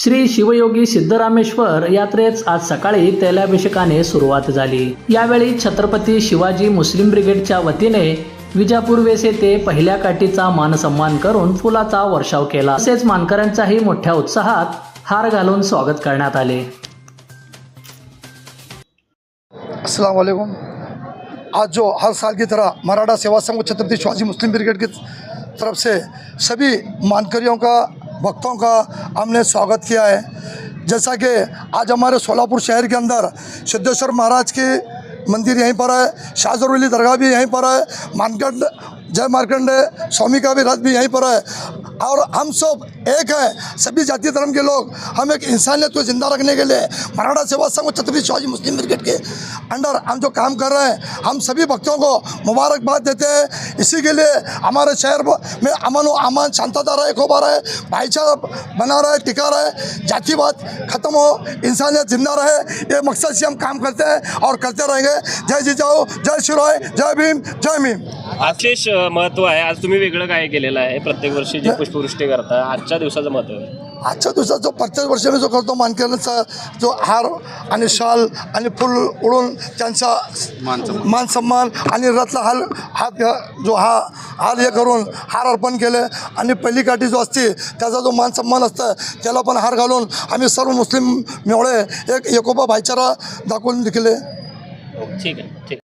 श्री शिवयोगी सिद्धरामेश्वर यात्रेस आज सकाळी तैलाभिषेकाने सुरुवात झाली. यावेळी छत्रपती शिवाजी मुस्लिम ब्रिगेडच्या वतीने विजापूर वेस येथे पहिल्या काठीचा मानसन्मान करून फुलाचा वर्षाव केला. तसेच मानकऱ्यांचाही मोठ्या उत्साहात हार घालून स्वागत करण्यात आले. अस्सलाम वालेकुम. आज जो हर साल की तरह मराठा सेवा संघ छत्रपति शिवाजी मुस्लिम ब्रिगेड की तरफ से सभी मानकरियों का भक्तों का हमने स्वागत किया है। जैसा कि आज हमारे सोलापुर शहर के अंदर सिद्धेश्वर महाराज के मंदिर यहीं पर है शाहजरवली दरगाह भी यहीं पर है मानकंड जय मार्कंड स्वामी का भी रथ भी यहीं पर है। और हम सब एक है। सभी जाति धर्म के लोग। हम एक इंसानियत को ज़िंदा रखने के लिए मराठा सेवा संघ छत्रपति शिवाजी मुस्लिम ब्रिगेड के अंडर हम जो काम कर रहे हैं हम सभी भक्तों को मुबारकबाद देते हैं। इसी के लिए हमारे शहर में अमन व अमान शांतता रहे खूब रहे भाईचारा बना रहे टिका रहे। जातिवाद खत्म हो इंसानियत ज़िंदा रहे ये मकसद से हम काम करते हैं और करते रहेंगे। जय जी जाओ जय शिवराय जय भीम जय भीम विशेष महत्व आहे. आज तुम्ही वेगळं काय केलेलं आहे? प्रत्येक वर्षी जे पुष्पवृष्टी करता. आजच्या दिवसाचं महत्त्व आहे. आजच्या दिवसात जो प्रत्येक वर्षी मी जो करतो मानकऱ्यांचा जो हार आणि शाल आणि फुल उडून त्यांचा मान सन्मान. आणि रथला हाल हात घ्या- जो हा हार हे करून हार अर्पण केले. आणि पहिली काठी जो असते त्याचा जो मान सन्मान असतं त्याला पण हार घालून आम्ही सर्व मुस्लिम मिळळे एक एकोपा भाईचारा दाखवून केले ठीक आहे ठीक